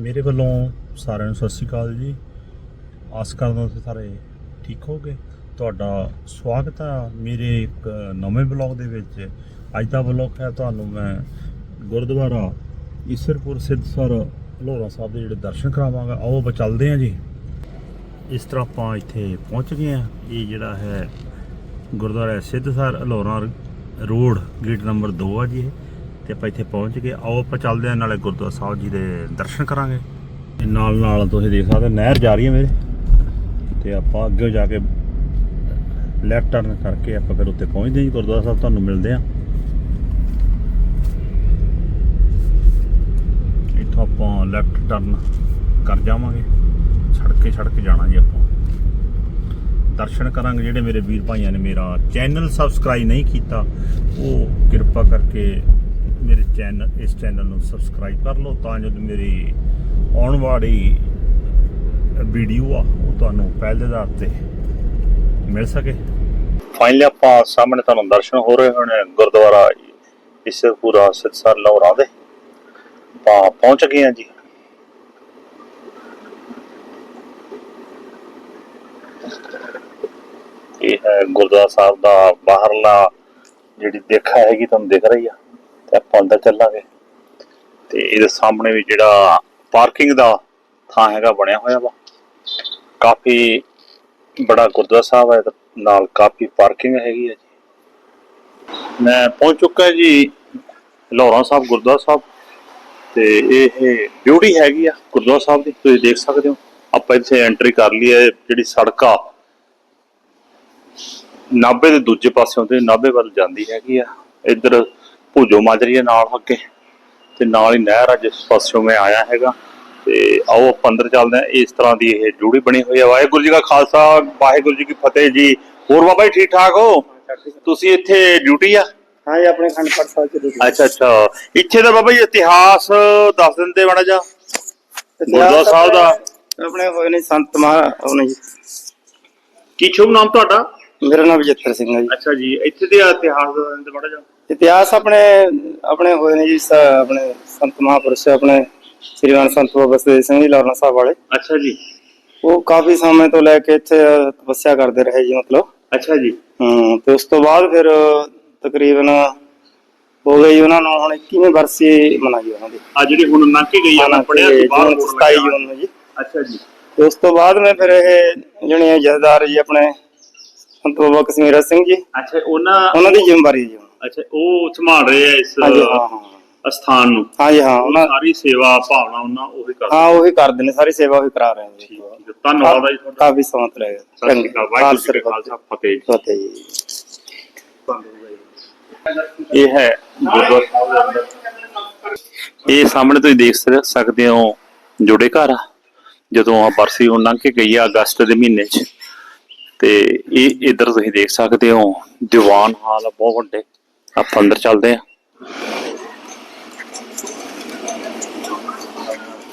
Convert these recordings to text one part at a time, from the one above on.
ਮੇਰੇ ਵੱਲੋਂ ਸਾਰਿਆਂ ਨੂੰ ਸਤਿ ਸ਼੍ਰੀ ਅਕਾਲ ਜੀ। ਆਸ ਕਰਦਾ ਤੁਸੀਂ ਸਾਰੇ ਠੀਕ ਹੋਗੇ ਤੁਹਾਡਾ ਸਵਾਗਤ ਹੈ ਮੇਰੇ ਇੱਕ ਨਵੇਂ ਬਲੌਗ ਦੇ ਵਿੱਚ। ਅੱਜ ਦਾ ਬਲੌਗ ਹੈ ਤੁਹਾਨੂੰ ਮੈਂ ਗੁਰਦੁਆਰਾ ਈਸਰਪੁਰ ਸਿੱਧਸਰ ਲੋਹਰਾ ਸਾਹਿਬ ਦੇ ਜਿਹੜੇ ਦਰਸ਼ਨ ਕਰਾਵਾਂਗਾ, ਆਓ ਆਪਾਂ ਚੱਲਦੇ ਹਾਂ ਜੀ। ਇਸ ਤਰ੍ਹਾਂ ਆਪਾਂ ਇੱਥੇ ਪਹੁੰਚ ਗਏ ਹਾਂ। ਇਹ ਜਿਹੜਾ ਹੈ Gurdwara Sidhsar Halora road, gate number 2 ਆ ਜੀ ਇਹ। ਤੇ ਆਪਾਂ ਇੱਥੇ ਪਹੁੰਚ ਗਏ। ਆਓ ਆਪਾਂ ਚੱਲਦੇ ਹਾਂ, ਨਾਲੇ ਗੁਰਦੁਆਰਾ ਸਾਹਿਬ ਜੀ ਦੇ ਦਰਸ਼ਨ ਕਰਾਂਗੇ। ਤੇ ਨਾਲ ਨਾਲ ਤੁਸੀਂ ਦੇਖ ਸਕਦੇ ਨਹਿਰ ਜਾ ਰਹੀ ਹੈ ਮੇਰੇ। ਤੇ ਆਪਾਂ ਅੱਗੇ ਜਾ ਕੇ ਲੈਫਟ ਟਰਨ ਕਰਕੇ ਆਪਾਂ ਫਿਰ ਉੱਤੇ ਪਹੁੰਚਦੇ ਹਾਂ ਜੀ, ਗੁਰਦੁਆਰਾ ਸਾਹਿਬ। ਤੁਹਾਨੂੰ ਮਿਲਦੇ ਹਾਂ। ਇੱਥੋਂ ਆਪਾਂ ਲੈਫਟ ਟਰਨ ਕਰ ਜਾਵਾਂਗੇ। ਸੜਕੇ ਸੜਕ ਜਾਣਾ ਜੀ ਆਪਾਂ। ਦਰਸ਼ਨ ਕਰਾਂਗੇ, ਜਿਹੜੇ ਮੇਰੇ ਵੀਰ ਭਾਈਆਂ ਨੇ ਮੇਰਾ ਚੈਨਲ ਸਬਸਕ੍ਰਾਈਬ ਨਹੀਂ ਕੀਤਾ, ਉਹ ਕਿਰਪਾ ਕਰਕੇ ਮੇਰੇ ਚੈਨਲ ਇਸ ਚੈਨਲ ਨੂੰ ਸਬਸਕ੍ਰਾਈਬ ਕਰ ਲਓ ਤਾਂ ਜੋ ਮੇਰੀ ਆਉਣ ਵਾਲੀ ਵੀਡੀਓ ਆ, ਉਹ ਤੁਹਾਨੂੰ ਪਹਿਲੇ ਆਧਾਰ ਤੇ ਮਿਲ ਸਕੇ। ਫਾਈਨਲੀ ਆਪਾਂ ਸਾਹਮਣੇ ਤੁਹਾਨੂੰ ਦਰਸ਼ਨ ਹੋ ਰਹੇ ਹੋਣੇ ਗੁਰਦੁਆਰਾ ਇਸਰਪੁਰਾ ਸਿੱਧਸਰ ਲਾਹੌਰਾ ਦੇ। ਆਪਾਂ ਪਹੁੰਚ ਗਏ ਹਾਂ ਜੀ। ਇਹ ਹੈ ਗੁਰਦੁਆਰਾ ਸਾਹਿਬ ਦਾ ਬਾਹਰਲਾ ਜਿਹੜੀ ਦੇਖਾ ਹੈਗੀ, ਤੁਹਾਨੂੰ ਦਿਖ ਰਹੀ ਆ। ਤੇ ਆਪਾਂ ਅੰਦਰ ਚੱਲਾਂਗੇ। ਤੇ ਇਹਦੇ ਸਾਹਮਣੇ ਵੀ ਜਿਹੜਾ ਪਾਰਕਿੰਗ ਦਾ ਥਾਂ ਹੈਗਾ ਬਣਿਆ ਹੋਇਆ ਵਾ। ਕਾਫੀ ਬੜਾ ਗੁਰਦੁਆਰਾ ਸਾਹਿਬ ਹੈ ਨਾਲ ਕਾਫੀ ਪਾਰਕਿੰਗ ਹੈਗੀ ਹੈ ਜੀ। ਮੈਂ ਪਹੁੰਚ ਚੁੱਕਾ ਜੀ ਲਾਹੌਰਾ ਸਾਹਿਬ, ਗੁਰਦੁਆਰਾ ਸਾਹਿਬ। ਤੇ ਇਹ ਬਿਊਟੀ ਹੈਗੀ ਆ ਗੁਰਦੁਆਰਾ ਸਾਹਿਬ ਦੀ, ਤੁਸੀਂ ਦੇਖ ਸਕਦੇ ਹੋ। ਆਪਾਂ ਇੱਥੇ ਐਂਟਰੀ ਕਰ ਲਈ ਹੈ, ਜਿਹੜੀ ਸੜਕ ਆ। ਨਾਭੇ ਦੇ ਦੂਜੇ ਪਾਸਿਓਂ ਤੇ ਨਾਭੇ ਵੱਲ ਜਾਂਦੀ ਹੈਗੀ ਆ। ਇੱਧਰ ਭੁਜੋ ਮਾਜਰੀ ਹੈ ਨਾਲ ਅੱਗੇ। ਤੇ ਨਾਲ ਹੀ ਨਹਿਰ ਆ ਜਿਸ ਪਾਸਿਓਂ ਮੈਂ ਆਇਆ ਹੈਗਾ। ਤੇ ਆਓ ਆਪਾਂ ਅੰਦਰ ਚੱਲਦੇ ਹਾਂ। ਇਸ ਤਰ੍ਹਾਂ ਦੀ ਇਹ ਜੂੜੀ ਬਣੀ ਹੋਈ ਹੈ ਵਾਹਿਗੁਰੂ ਜੀ ਕਾ ਖਾਲਸਾ ਵਾਹਿਗੁਰੂ ਜੀ ਕੀ ਫਤਿਹ ਜੀ। ਹੋਰ ਬਾਬਾ ਜੀ ਠੀਕ ਠਾਕ ਹੋ? ਤੁਸੀਂ ਇੱਥੇ ਡਿਊਟੀ ਆ? ਹਾਂ ਜੀ ਆਪਣੇ ਖੰਡ ਪਾਠ ਸਾਹਿਬ ਚ ਡਿਊਟੀ ਅੱਛਾ ਅੱਛਾ। ਇੱਥੇ ਦਾ ਬਾਬਾ ਜੀ ਇਤਿਹਾਸ ਦੱਸ ਦਿੰਦੇ ਮਾੜਾ ਜਾ ਗੁਰਦੁਆਰਾ ਸਾਹਿਬ ਦਾ। ਆਪਣੇ ਹੋਏ ਨੇ ਸੰਤ ਮਹਾ ਉਹਨੇ ਜੀ। ਕੀ ਸ਼ੁਭ ਨਾਮ ਤੁਹਾਡਾ? ਮੇਰਾ ਨਾਮ ਵਿਜੇਤਰ ਸਿੰਘ ਹੈ ਜੀ। ਅੱਛਾ ਜੀ। ਇੱਥੇ ਦੇ ਇਤਿਹਾਸ ਦੱਸ ਦਿੰਦੇ ਮਾੜਾ ਜਾ ਇਤਿਹਾਸ ਆਪਣੇ ਆਪਣੇ ਹੋਏ ਨੇ ਜੀ ਸ- ਆਪਣੇ ਸੰਤ ਮਹਾਪੁਰਸ਼ ਆਪਣੇ ਸ੍ਰੀਮਾਨ ਸੰਤ ਬਾਬਾ ਸਦੇ ਸਿੰਘ ਜੀ ਲਾਰਨਾ ਸਾਹਿਬ ਵਾਲੇ। ਅੱਛਾ ਜੀ। ਉਹ ਕਾਫੀ ਸਮੇਂ ਤੋਂ ਲੈ ਕੇ ਇੱਥੇ ਤਪੱਸਿਆ ਕਰਦੇ ਰਹੇ ਜੀ ਮਤਲਬ। ਅੱਛਾ ਜੀ। ਹੂੰ ਤੇ ਉਸ ਤੋਂ ਬਾਅਦ ਫਿਰ ਤਕਰੀਬਨ ਹੋ ਗਈ ਉਹਨਾਂ ਨੂੰ ਹੁਣ 21ਵੀਂ ਵਰਸੀ ਮਨਾਈ ਉਹਨਾਂ ਦੀ। ਆ ਜਿਹੜੀ ਹੁਣ ਲੰਘ ਕੇ ਗਈ ਆ ਪੜਿਆ ਸੀ ਬਾਹਰ ਜੂਨ ਬੋਰਡ 27 ਲੱਗਾ। ਜੂਨ ਨੂੰ ਜੀ। ਅੱਛਾ ਜੀ। ਤੇ ਉਸ ਤੋਂ ਬਾਅਦ ਮੈਂ ਫਿਰ ਇਹ ਜਿਹੜੇ ਜਥੇਦਾਰ ਜੀ ਆਪਣੇ ਸੰਤ ਬਾਬਾ ਕਸ਼ਮੀਰਾ ਸਿੰਘ ਜੀ ਅੱਛਾ ਉਹਨਾਂ ਉਹਨਾਂ ਦੀ ਜ਼ਿੰਮੇਵਾਰੀ ਜੀ। ਹੁਣ। ਅੱਛਾ ਉਹ ਸੰਭਾਲ ਰਹੇ ਆ ਇਸ ਹਾਂਜੀ ਹਾਂ ਹਾਂ। ਅਸਥਾਨ ਨੂੰ। ਹਾਂਜੀ ਹਾਂ ਉਹਨਾਂ ਸਾਰੀ ਸੇਵਾ ਭਾਵਨਾ ਉਹਨਾਂ ਉਹੀ ਕਰਦੇ ਹਾਂ ਉਹੀ ਕਰਦੇ ਨੇ ਸਾਰੀ ਸੇਵਾ ਉਹੀ ਕਰਾ ਰਹੇ ਨੇ। ਜੀ ਠੀਕ। ਧੰਨਵਾਦ ਆ ਜੀ ਤੁਹਾਡਾ। ਕਾਫੀ ਸਮਾਂ ਤੋਂ ਰਹੇ ਸਤਿ ਸ਼੍ਰੀ ਅਕਾਲ ਵਾਹਿਗੁਰੂ ਜੀ ਕਾ ਖਾਲਸਾ ਫਤਿਹ। ਜੀ। ਫਤਿਹ ਜੀ। ਇਹ ਹੈ ਗੁਰਦੁਆਰਾ। ਸਾਹਿਬ ਦੇ ਅੰਦਰ ਇਹ ਸਾਹਮਣੇ ਤੁਸੀਂ ਦੇਖ ਸਕ- ਸਕਦੇ ਹੋ ਜੋੜੇ ਘਰ ਆ। ਜਦੋਂ ਆ ਬਰਸੀ ਹੁਣ ਲੰਘ ਕੇ ਗਈ ਆ ਅਗਸਤ ਦੇ ਮਹੀਨੇ 'ਚ। ਤੇ ਇਹ ਇਧਰ ਤੁਸੀਂ ਦੇਖ ਸਕਦੇ ਹੋ ਦੀਵਾਨ ਹਾਲ ਆ ਬਹੁਤ ਵੱਡੇ। ਆਪਾਂ ਅੰਦਰ ਚੱਲਦੇ ਆ।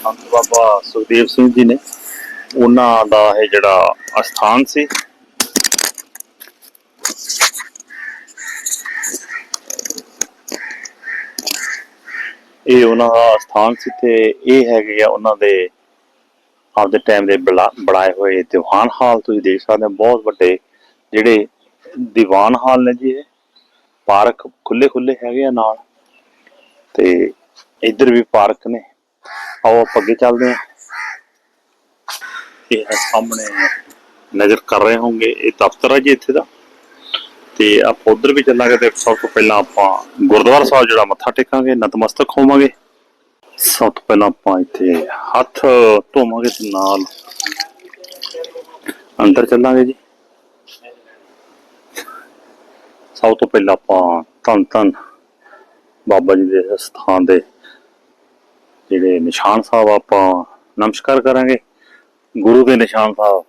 ਸੰਤ ਬਾਬਾ ਸੁਖਦੇਵ ਸਿੰਘ ਜੀ ਨੇ ਉਹਨਾਂ ਦਾ ਇਹ ਜਿਹੜਾ ਅਸਥਾਨ ਸੀ। ਇਹ ਉਹਨਾਂ ਦਾ ਸਥਾਨ ਸੀ ਤੇ ਇਹ ਹੈਗੇ ਆ ਉਹਨਾਂ ਦੇ ਆਪਦੇ ਟਾਈਮ ਦੇ ਬਲਾ- ਬਣਾਏ ਹੋਏ ਦੀਵਾਨ ਹਾਲ। ਤੁਸੀਂ ਦੇਖ ਸਕਦੇ ਹੋ, ਬਹੁਤ ਵੱਡੇ ਜਿਹੜੇ ਦੀਵਾਨ ਹਾਲ ਨੇ ਜੀ ਇਹ। ਪਾਰਕ ਖੁੱਲੇ ਖੁੱਲੇ ਹੈਗੇ ਆ ਨਾਲ। ਤੇ ਇੱਧਰ ਵੀ ਪਾਰਕ ਨੇ। ਆਓ ਆਪਾਂ ਅੱਗੇ ਚੱਲਦੇ ਹਾਂ। ਇਹ ਸਾਹਮਣੇ ਨਜ਼ਰ ਕਰ ਰਹੇ ਹੋਵੋਗੇ ਇਹ ਦਫ਼ਤਰ ਹੈ ਜੀ ਇੱਥੇ ਦਾ। ਤੇ ਆਪਾਂ ਉਧਰ ਵੀ ਚੱਲਾਂਗੇ ਤੇ ਸਭ ਤੋਂ ਪਹਿਲਾਂ ਆਪਾਂ ਗੁਰਦੁਆਰਾ ਸਾਹਿਬ ਜਿਹੜਾ ਮੱਥਾ ਟੇਕਾਂਗੇ, ਨਤਮਸਤਕ ਹੋਵਾਂਗੇ। ਸਭ ਤੋਂ ਪਹਿਲਾਂ ਆਪਾਂ ਇੱਥੇ ਹੱਥ ਧੋਵਾਂਗੇ ਤੇ ਨਾਲ ਅੰਦਰ ਚੱਲਾਂਗੇ ਜੀ। ਸਭ ਤੋਂ ਪਹਿਲਾਂ ਆਪਾਂ ਧੰਨ ਧੰਨ ਬਾਬਾ ਜੀ ਦੇ ਸਥਾਨ ਦੇ ਜਿਹੜੇ ਨਿਸ਼ਾਨ ਸਾਹਿਬ ਆਪਾਂ ਨਮਸਕਾਰ ਕਰਾਂਗੇ। ਗੁਰੂ ਦੇ ਨਿਸ਼ਾਨ ਸਾਹਿਬ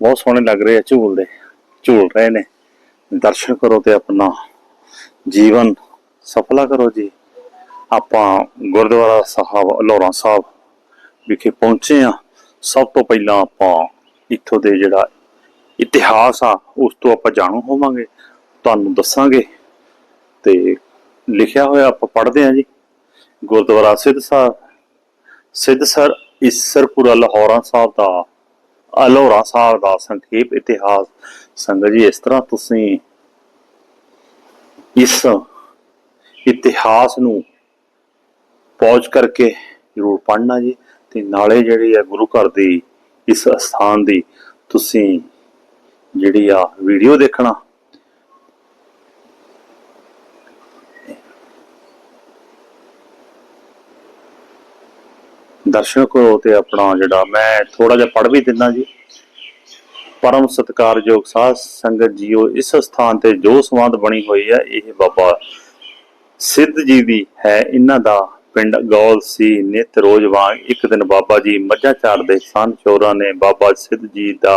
ਬਹੁਤ ਸੋਹਣੇ ਲੱਗ ਰਹੇ ਆ ਝੂਲਦੇ ਝੂਲ ਰਹੇ ਨੇ। ਦਰਸ਼ਨ ਕਰੋ ਤੇ ਆਪਣਾ ਜੀਵਨ ਸਫਲਾ ਕਰੋ ਜੀ। ਆਪਾਂ ਗੁਰਦੁਆਰਾ ਸਾਹਿਬ ਲੋਰਾ ਸਾਹਿਬ ਵਿਖੇ ਪਹੁੰਚੇ ਆ ਸਭ ਤੋਂ ਪਹਿਲਾਂ ਆਪਾਂ ਇੱਥੋਂ ਦੇ ਜਿਹੜਾ ਇਤਿਹਾਸ ਆ, ਉਸ ਤੋਂ ਆਪਾਂ ਜਾਣੂ ਹੋਵਾਂਗੇ। ਤੁਹਾਨੂੰ ਦੱਸਾਂਗੇ। ਤੇ ਲਿਖਿਆ ਹੋਇਆ ਆਪਾਂ ਪੜ੍ਹਦੇ ਹਾਂ ਜੀ। ਗੁਰਦੁਆਰਾ ਸਿੱਧ ਸਾਹਿਬ ਸਿੱਧਸਰ ਇਸਰਪੁਰਾ ਲਾਹੌਰਾ ਸਾਹਿਬ ਦਾ ਅਲੋਰਾ ਸਾਹਿਬ ਦਾ ਸੰਖੇਪ ਇਤਿਹਾਸ। ਸੰਗਤ ਜੀ, ਇਸ ਤਰ੍ਹਾਂ ਤੁਸੀਂ ਇਸ ਇਤਿਹਾਸ ਨੂੰ ਪੌਜ ਕਰਕੇ ਜ਼ਰੂਰ ਪੜ੍ਹਨਾ ਜੀ। ਤੇ ਨਾਲੇ ਜਿਹੜੀ ਹੈ ਗੁਰੂ ਘਰ ਦੀ ਇਸ ਸਥਾਨ ਦੀ ਤੁਸੀਂ ਜਿਹੜੀ ਆ ਵੀਡੀਓ ਦੇਖਣਾ ਦਰਸ਼ਨ ਕਰੋ ਤੇ ਆਪਣਾ ਜਿਹੜਾ ਮੈਂ ਥੋੜਾ ਜਿਹਾ ਪੜ੍ਹ ਵੀ ਦਿੰਦਾ ਜੀ। ਪਰਮ ਸਤਿਕਾਰਯੋਗ ਸਾਧ ਸੰਗਤ ਜੀਓ, ਇਸ ਸਥਾਨ ਤੇ ਜੋ ਸੰਬੰਧ ਬਣੀ ਹੋਈ ਹੈ, ਇਹ ਬਾਬਾ ਸਿੱਧ ਜੀ ਦੀ ਹੈ। ਇਹਨਾਂ ਦਾ ਪਿੰਡ ਗੌਲ ਸੀ। ਨਿਤ ਰੋਜ਼ ਵਾਂਗ ਇੱਕ ਦਿਨ ਬਾਬਾ ਜੀ ਮੱਝਾਂ ਚਾਰਦੇ ਸਨ। ਚੋਰਾਂ ਨੇ ਬਾਬਾ ਸਿੱਧ ਜੀ ਦਾ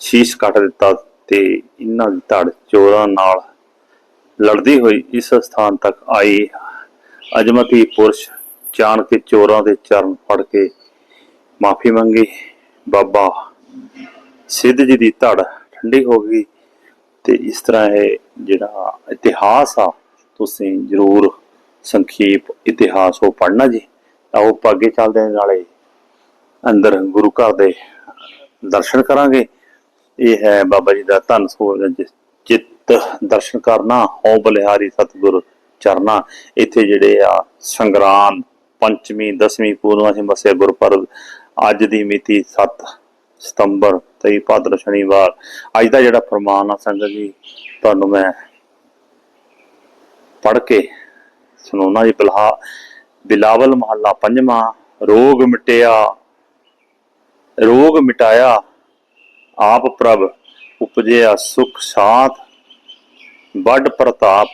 ਸ਼ੀਸ਼ ਕੱਟ ਦਿੱਤਾ ਤੇ ਇਹਨਾਂ ਦੀ ਧੜ ਚੋਰਾਂ ਨਾਲ ਲੜਦੀ ਹੋਈ ਇਸ ਸਥਾਨ ਤੱਕ ਆਈ। ਅਜਮਤੀ ਪੁਰਸ਼ ਜਾਣ ਕੇ ਚੋਰਾਂ ਦੇ ਚਰਨ ਫੜ ਕੇ ਮਾਫੀ ਮੰਗੀ। ਬਾਬਾ ਸਿੱਧ ਜੀ ਦੀ ਧੜ ਠੰਡੀ ਹੋ ਗਈ ਤੇ ਇਸ ਤਰ੍ਹਾਂ ਇਹ ਜਿਹੜਾ ਇਤਿਹਾਸ ਆ, ਤੁਸੀਂ ਜ਼ਰੂਰ ਸੰਖੇਪ ਇਤਿਹਾਸ ਉਹ ਪੜ੍ਹਨਾ ਜੀ। ਤਾਂ ਉਹ ਅੱਗੇ ਚੱਲਦੇ ਨਾਲੇ ਅੰਦਰ ਗੁਰੂ ਘਰ ਦੇ ਦਰਸ਼ਨ ਕਰਾਂਗੇ। ਇਹ ਹੈ ਬਾਬਾ ਜੀ ਦਾ ਧੰਨ ਸੋਜ ਚਿੱਤ ਦਰਸ਼ਨ ਕਰਨਾ, ਹਉ ਬਲਿਹਾਰੀ ਸਤਿਗੁਰ ਚਰਨਾ। ਇੱਥੇ ਜਿਹੜੇ ਆ ਸੰਗਰਾਮ ਪੰਚਮੀ, ਦਸਵੀਂ ਪੂਰਨਮਾਸ਼ੀ ਮਸਿਆ ਗੁਰਪੁਰਬ ਅੱਜ ਦੀ ਮਿਤੀ 7 ਸਤੰਬਰ 23 ਭਾਦਰ ਸ਼ਨੀਵਾਰ। ਅੱਜ ਦਾ ਜਿਹੜਾ ਫਰਮਾਨ ਆ ਸੰਗਤ ਜੀ, ਤੁਹਾਨੂੰ ਮੈਂ ਪੜ੍ਹ ਕੇ ਸੁਣਾਉਣਾ ਜੀ। ਬਿਲਹਾ, ਬਿਲਾਵਲ ਮਹੱਲਾ ਪੰਜਵਾਂ, ਰੋਗ ਮਿਟਿਆ, ਰੋਗ ਮਿਟਾਇਆ, ਆਪ ਪ੍ਰਭ ਉਪਜਿਆ ਸੁਖ ਸਾਥ, ਵੱਡ ਪ੍ਰਤਾਪ,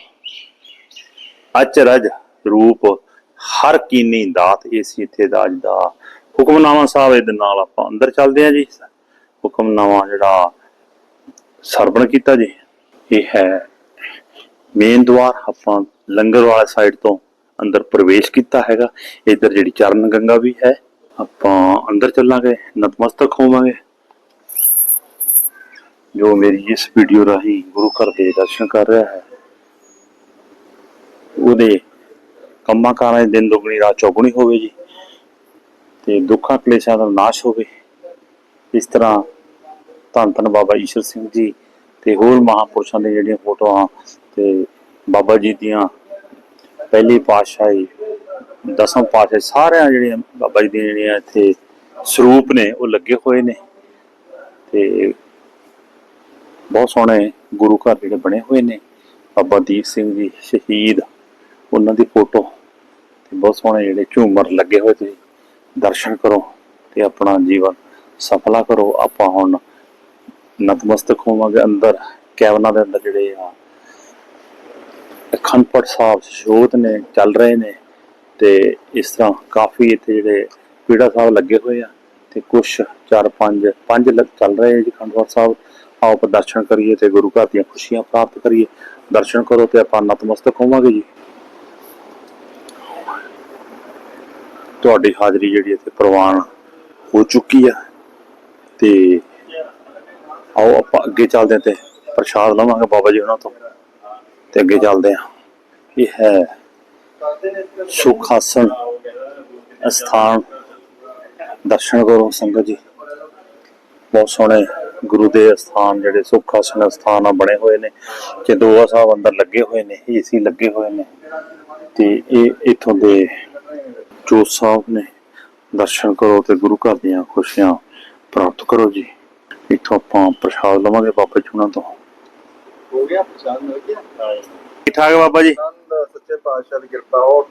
ਅਚਰਜ ਰੂਪ ਹਰ ਕੀਨੀ ਦਾਤ ਏਸੀ ਇੱਥੇ ਦਾ ਦਾ। ਹੁਕਮਨਾਮਾ ਸਾਹਿਬ ਇਹਦੇ ਨਾਲ ਆਪਾਂ ਅੰਦਰ ਚੱਲਦੇ ਹਾਂ ਜੀ। ਹੁਕਮਨਾਮਾ ਜਿਹੜਾ ਸਰਵਣ ਕੀਤਾ ਜੀ। ਇਹ ਹੈ ਮੇਨ ਦਵਾਰ ਆਪਾਂ ਲੰਗਰ ਵਾਲਾ ਸਾਈਡ ਤੋਂ ਅੰਦਰ ਪ੍ਰਵੇਸ਼ ਕੀਤਾ ਹੈਗਾ। ਇੱਧਰ ਜਿਹੜੀ ਚਰਨ ਗੰਗਾ ਵੀ ਹੈ, ਆਪਾਂ ਅੰਦਰ ਚੱਲਾਂਗੇ, ਨਤਮਸਤਕ ਹੋਵਾਂਗੇ। ਜੋ ਮੇਰੀ ਇਸ ਵੀਡੀਓ ਰਾਹੀਂ ਗੁਰੂ ਘਰ ਦੇ ਦਰਸ਼ਨ ਕਰ ਰਿਹਾ ਹੈ, ਉਹਦੇ ਕੰਮਾਂ ਕਾਰਾਂ ਦੇ ਦਿਨ ਦੁਗਣੀ, ਰਾਤ ਚੌਗਣੀ ਹੋਵੇ ਜੀ। ਤੇ ਦੁੱਖਾਂ, ਕਲੇਸ਼ਾਂ ਦਾ ਨਾਸ਼ ਹੋਵੇ। ਇਸ ਤਰ੍ਹਾਂ ਧੰਨ ਧੰਨ ਬਾਬਾ ਈਸ਼ਰ ਸਿੰਘ ਜੀ ਤੇ ਹੋਰ ਮਹਾਪੁਰਸ਼ਾਂ ਦੀਆਂ ਜਿਹੜੀਆਂ ਫੋਟੋਆਂ ਤੇ ਬਾਬਾ ਜੀ ਦੀਆਂ ਪਹਿਲੀ ਪਾਤਸ਼ਾਹੀ ਦਸਮ ਪਾਤਸ਼ਾਹੀ ਸਾਰਿਆਂ ਜਿਹੜੀਆਂ ਬਾਬਾ ਜੀ ਦੀਆਂ ਜਿਹੜੀਆਂ ਇੱਥੇ ਸਰੂਪ ਨੇ, ਉਹ ਲੱਗੇ ਹੋਏ ਨੇ। ਤੇ ਬਹੁਤ ਸੋਹਣੇ ਗੁਰੂ ਘਰ ਜਿਹੜੇ ਬਣੇ ਹੋਏ ਨੇ। ਬਾਬਾ ਦੀਪ ਸਿੰਘ ਜੀ ਸ਼ਹੀਦ, ਉਹਨਾਂ ਦੀ ਫੋਟੋ। ਬਹੁਤ ਸੋਹਣੇ ਜਿਹੜੇ ਝੂਮਰ ਲੱਗੇ ਹੋਏ ਤੁਸੀਂ ਦਰਸ਼ਨ ਕਰੋ ਤੇ ਆਪਣਾ ਜੀਵਨ ਸਫਲਾ ਕਰੋ। ਆਪਾਂ ਹੁਣ ਨਤਮਸਤਕ ਹੋਵਾਂਗੇ ਅੰਦਰ ਕੈਵਨਾਂ ਦੇ ਅੰਦਰ ਜਿਹੜੇ ਆ। ਅਖੰਡ ਸਾਹਿਬ ਸ਼ੋਧ ਨੇ, ਚੱਲ ਰਹੇ ਨੇ ਤੇ ਇਸ ਤਰ੍ਹਾਂ ਕਾਫੀ ਇੱਥੇ ਜਿਹੜੇ ਪੀੜਾ ਸਾਹਿਬ ਲੱਗੇ ਹੋਏ ਆ ਤੇ ਕੁਛ ਚਾਰ ਪੰਜ ਪੰਜ ਲੱਗ ਚੱਲ ਰਹੇ ਆ ਜੀ ਅਖੰਡ ਸਾਹਿਬ। ਆਓ ਆਪਾਂ ਦਰਸ਼ਨ ਕਰੀਏ ਤੇ ਗੁਰੂ ਘਰ ਦੀਆਂ ਖੁਸ਼ੀਆਂ ਪ੍ਰਾਪਤ ਕਰੀਏ। ਦਰਸ਼ਨ ਕਰੋ ਤੇ ਆਪਾਂ ਨਤਮਸਤਕ ਹੋਵਾਂਗੇ ਜੀ। ਤੁਹਾਡੀ ਹਾਜ਼ਰੀ ਜਿਹੜੀ ਇੱਥੇ ਪ੍ਰਵਾਨ ਹੋ ਚੁੱਕੀ ਆ। ਤੇ ਆਓ ਆਪਾਂ ਅੱਗੇ ਚੱਲਦੇ ਹਾਂ ਤੇ ਪ੍ਰਸ਼ਾਦ ਲਵਾਂਗੇ ਬਾਬਾ ਜੀ ਉਹਨਾਂ ਤੋਂ। ਤੇ ਅੱਗੇ ਚੱਲਦੇ ਹਾਂ। ਇਹ ਹੈ ਸੁਖ ਸਥਾਨ ਦਰਸ਼ਨ ਕਰੋ ਸੰਗਤ ਜੀ। ਬਹੁਤ ਸੋਹਣੇ ਗੁਰੂ ਦੇ ਸਥਾਨ ਜਿਹੜੇ ਸੁਖ ਆਸਣ ਸਥਾਨ ਆ ਬਣੇ ਹੋਏ ਨੇ। ਚੰਦੋਆ ਸਾਹਿਬ ਅੰਦਰ ਲੱਗੇ ਹੋਏ ਨੇ, ਏਸੀ ਲੱਗੇ ਹੋਏ ਨੇ। ਤੇ ਇਹ ਇਥੋਂ ਦੇ ਜੋ ਸਾਹਿਬ ਨੇ ਦਰਸ਼ਨ ਕਰੋ ਤੇ ਗੁਰੂ ਘਰ ਦੀਆਂ ਖੁਸ਼ੀਆਂ ਪ੍ਰਾਪਤ ਕਰੋ ਜੀ। ਇੱਥੋਂ ਆਪਾਂ ਪ੍ਰਸ਼ਾਦ ਲਵਾਂਗੇ ਬਾਬਾ ਜੀ ਉਹਨਾਂ ਤੋਂ। ਹੋ ਗਿਆ ਪਛਾਣ ਮਿਲ ਗਿਆ? ਠੀਕ ਠਾਕ ਬਾਬਾ ਜੀ। ਆਨੰਦ ਸੱਚੇ ਪਾਤਸ਼ਾਹ ਦੀ ਕਿਰਪਾ ਹੋ